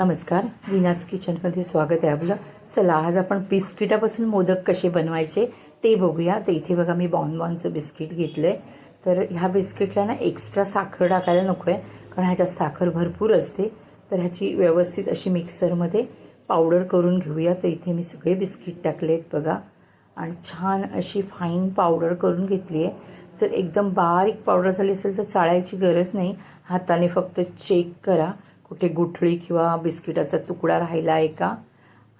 नमस्कार विनास किचनमध्ये स्वागत आहे आपलं. चला आज आपण बिस्किटापासून मोदक कसे बनवायचे ते बघूया. तर इथे बघा मी बॉनबॉनचं बिस्किट घेतलं आहे तर ह्या बिस्किटला ना एक्स्ट्रा साखर टाकायला नको आहे कारण ह्याच्यात साखर भरपूर असते. तर ह्याची व्यवस्थित अशी मिक्सरमध्ये पावडर करून घेऊया. तर इथे मी सगळे बिस्किट टाकले आहेत बघा. आणि छान अशी फाईन पावडर करून घेतली आहे जर एकदम बारीक पावडर झाली असेल तर चाळायची गरज नाही. हाताने फक्त चेक करा. कुठे गुठळी किंवा बिस्किटाचा तुकडा राहिला आहे का?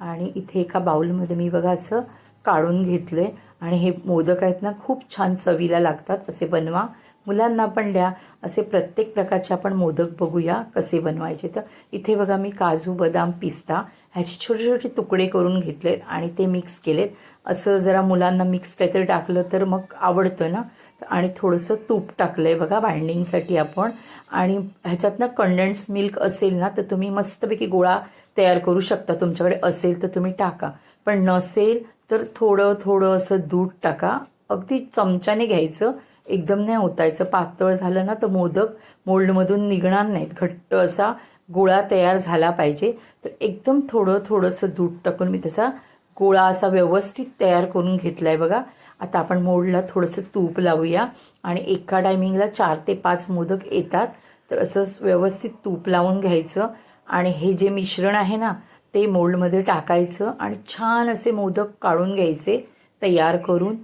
आणि इथे एका बाउलमध्ये मी बघा असं काढून घेतलं आहे आणि हे मोदक आहेत ना खूप छान चवीला लागतात. असे बनवा. मुलांना पण द्या. असे प्रत्येक प्रकारचे आपण मोदक बघूया कसे बनवायचे. तर इथे बघा मी काजू बदाम पिस्ता ह्याचे छोटे छोटे तुकडे करून घेतलेत आणि ते मिक्स केलेत. असं जरा मुलांना मिक्स काहीतरी टाकलं तर मग आवडतं ना. आणि थोडंसं तूप टाकलं आहे बघा बाइंडिंगसाठी आपण. आणि ह्याच्यातनं कंडेन्स मिल्क असेल ना तर तुम्ही मस्तपैकी गोळा तयार करू शकता. तुमच्याकडे असेल तर तुम्ही टाका. पण नसेल तर थोडं थोडं असं दूध टाका. अगदी चमच्याने घ्यायचं. एकदम नाही होतायचं पातळ झालं ना तर मोदक मोल्डमधून निघणार नाहीत. घट्ट असा गोळा तयार झाला पाहिजे. तर एकदम थोडं थोडंसं दूध टाकून मी त्याचा गोळा असा व्यवस्थित तयार करून घेतला आहे बघा. आता आपण मोडला थोडंसं तूप लावूया. आणि एका टायमिंगला चार ते पाच मोदक येतात. तर असंच व्यवस्थित तूप लावून घ्यायचं. आणि हे जे मिश्रण आहे ना ते मोल्डमध्ये टाकायचं आणि छान असे मोदक काढून घ्यायचे तयार करून.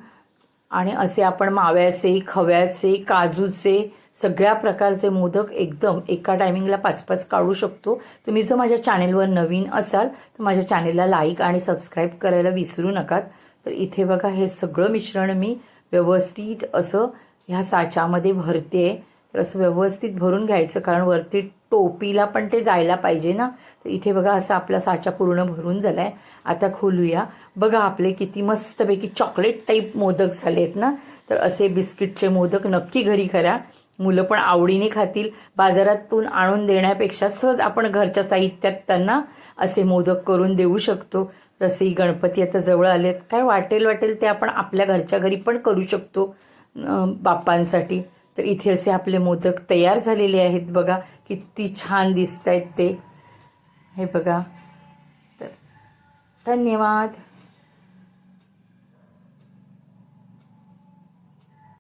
आणि असे आपण माव्याचे खव्याचे काजूचे सगळ्या प्रकारचे मोदक एकदम एका टायमिंगला पाच पाच काढू शकतो. तुम्ही जर माझ्या चॅनेलवर नवीन असाल तर माझ्या चॅनेलला लाईक आणि सबस्क्राईब करायला विसरू नका तर इथे बघा हे सगळं मिश्रण मी व्यवस्थित असं ह्या साच्यामध्ये भरते. तर असं व्यवस्थित भरून घ्यायचं कारण वरती टोपीला पण ते जायला पाहिजे ना. तर इथे बघा असं आपला साचा पूर्ण भरून झाला आहे आता खोलूया. बघा आपले किती मस्तपैकी चॉकलेट टाईप मोदक झाले आहेत ना. तर असे बिस्किटचे मोदक नक्की घरी करा. मुलं पण आवडीने खातील. बाजारातून आणून देण्यापेक्षा सहज आपण घरच्या साहित्यात त्यांना असे मोदक करून देऊ शकतो. रसई गणपती आता जवळ आलेत काय वाटेल वाटेल ते आपण आपल्या घरच्या घरी पण करू शकतो बाप्पांसाठी. तर इथे असे आपले मोदक तयार झालेले आहेत बघा किती छान दिसत आहेत ते. हे बघा. तर धन्यवाद.